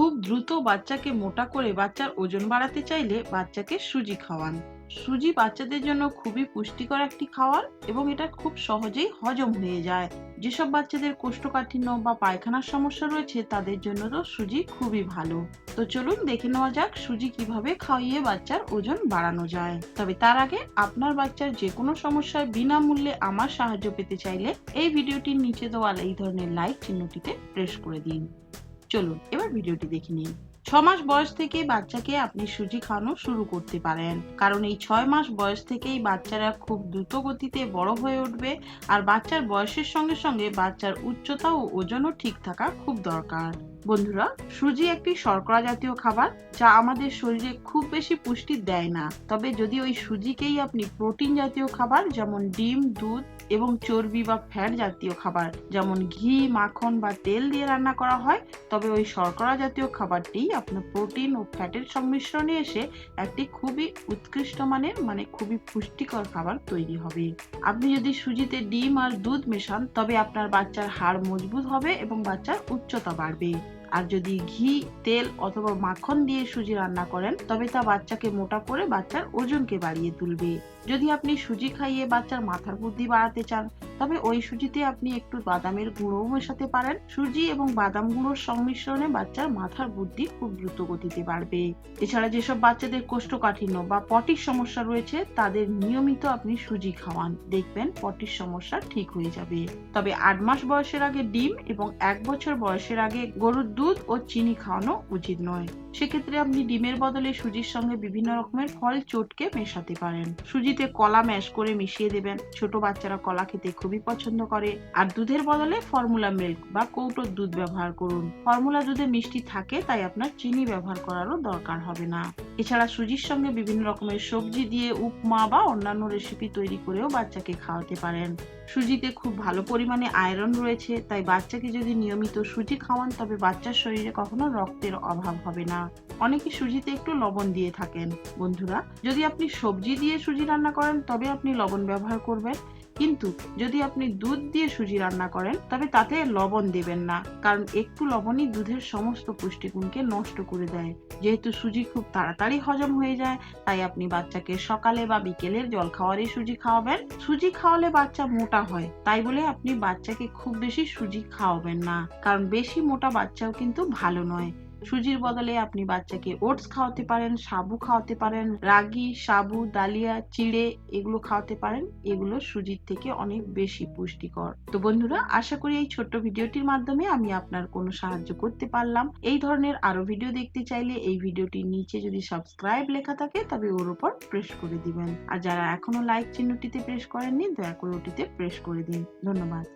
খুব দ্রুত বাচ্চাকে মোটা করে বাচ্চার ওজন বাড়াতে চাইলে বাচ্চাকে সুজি খাওয়ান। সুজি বাচ্চাদের জন্য খুবই পুষ্টিকর একটি খাবার এবং এটা খুব সহজেই হজম হয়ে যায়। যেসব বাচ্চাদের কোষ্ঠকাঠিন্য বা পায়খানার সমস্যা রয়েছে, তাদের জন্য তো সুজি খুবই ভালো। তো চলুন দেখে নেওয়া যাক সুজি কীভাবে খাইয়ে বাচ্চার ওজন বাড়ানো যায়। তবে তার আগে আপনার বাচ্চার যে কোনো সমস্যায় বিনামূল্যে আমার সাহায্য পেতে চাইলে এই ভিডিওটির নিচে দেওয়া এই ধরনের লাইক চিহ্নটিতে প্রেস করে দিন। চলুন, এবার ভিডিওটি দেখে নিন ছ মাস বয়স থেকে বাচ্চাকে আপনি সুজি খাওয়ানো শুরু করতে পারেন। কারণ এই ছয় মাস বয়স থেকেই বাচ্চারা খুব দ্রুত গতিতে বড় হয়ে উঠবে আর বাচ্চার বয়সের সঙ্গে সঙ্গে বাচ্চার উচ্চতা ও ওজনও ঠিক থাকা খুব দরকার। বন্ধুরা, সুজি একটি শর্করা জাতীয় খাবার যা আমাদের শরীরে খুব বেশি পুষ্টি দেয় না। তবে যদি ওই সুজিকেই আপনি প্রোটিন জাতীয় খাবার, যেমন ডিম, দুধ এবং চর্বি বা ফ্যাট জাতীয় খাবার, যেমন ঘি, মাখন বা তেল দিয়ে রান্না করা হয়, তবে ওই শর্করা জাতীয় খাবারটি আপনার প্রোটিন ও ফ্যাটের সংমিশ্রণে এসে একটি খুবই উৎকৃষ্ট মানের মানে খুবই পুষ্টিকর খাবার তৈরি হবে। আপনি যদি সুজিতে ডিম আর দুধ মেশান, তবে আপনার বাচ্চার হাড় মজবুত হবে এবং বাচ্চার উচ্চতা বাড়বে। আর যদি ঘি, তেল অথবা মাখন দিয়ে সুজি রান্না করেন, তবে তা বাচ্চাকে মোটা করে বাচ্চার ওজনকে বাড়িয়ে তুলবে। যদি আপনি সুজি খাইয়ে বাচ্চার মাথার বুদ্ধি বাড়াতে চান তবে ওই সুজিতে আপনি একটু বাদামের গুঁড়োও মেশাতে পারেন। সুজি এবং বাদাম গুঁড়োর সংমিশ্রণে বাচ্চার মাথার বুদ্ধি খুব দ্রুত গতিতে বাড়বে। এছাড়া যেসব বাচ্চাদের কোষ্ঠকাঠিন্য বা পটির সমস্যা রয়েছে, তাদের নিয়মিত আপনি সুজি খাওয়ান। দেখবেন পটির সমস্যা ঠিক হয়ে যাবে। তবে আট মাস বয়সের আগে ডিম এবং এক বছর বয়সের আগে গরুর দুধ ও চিনি খাওয়ানো উচিত নয়। সেক্ষেত্রে আপনি ডিমের বদলে সুজির সঙ্গে বিভিন্ন রকমের ফল চটকে মেশাতে পারেন। সুজিতে কলা ম্যাশ করে মিশিয়ে দেবেন। ছোট বাচ্চারা কলা খেতে খুবই পছন্দ করে। আর দুধের বদলে ফর্মুলা মিল্ক বা কৌটোর দুধ ব্যবহার করুন। ফর্মুলা দুধে মিষ্টি থাকে, তাই আপনার চিনি ব্যবহার করারও দরকার হবে না। এছাড়া সুজির সঙ্গে বিভিন্ন রকমের সবজি দিয়ে উপমা বা অন্যান্য রেসিপি তৈরি করেও বাচ্চাকে খাওয়াতে পারেন। সুজিতে খুব ভালো পরিমাণে আয়রন রয়েছে, তাই বাচ্চাকে যদি নিয়মিত সুজি খাওয়ান, তবে বাচ্চার শরীরে কখনো রক্তের অভাব হবে না। অনেকে সুজিতে একটু লবণ দিয়ে থাকেন। বন্ধুরা, যদি আপনি সবজি দিয়ে সুজি রান্না করেন, তবে আপনি লবণ ব্যবহার করবেন। কিন্তু যদি আপনি দুধ দিয়ে সুজি রান্না করেন, তবে তাতে লবণ দেবেন না, কারণ একটু লবণই দুধের সমস্ত পুষ্টিগুণকে নষ্ট করে দেয়। যেহেতু সুজি খুব তাড়াতাড়ি হজম হয়ে যায়, তাই আপনি বাচ্চাকে সকালে বা বিকেলের জল খাওয়ারে সুজি খাওয়াবেন। সুজি খাওয়ালে বাচ্চা মোটা হয়, তাই বলে আপনি বাচ্চাকে খুব বেশি সুজি খাওয়াবেন না, কারণ বেশি মোটা বাচ্চাও কিন্তু ভালো নয়। সুজির বদলে আপনি বাচ্চাকে ওটস খাওয়াতে পারেন, সাবু খাওয়াতে পারেন, রাগি, সাবু, ডালিয়া, চিড়ে এগুলো খাওয়াতে পারেন। এগুলো সুজির থেকে অনেক বেশি পুষ্টিকর। তো বন্ধুরা, আশা করি এই ছোট্ট ভিডিওটির মাধ্যমে আমি আপনার কোনো সাহায্য করতে পারলাম। এই ধরনের আরও ভিডিও দেখতে চাইলে এই ভিডিওটির নিচে যদি সাবস্ক্রাইব লেখা থাকে, তবে ওর উপর প্রেস করে দিবেন। আর যারা এখনও লাইক চিহ্নটিতে প্রেস করেননি, দয়া করে ওটিতে প্রেস করে দিন। ধন্যবাদ।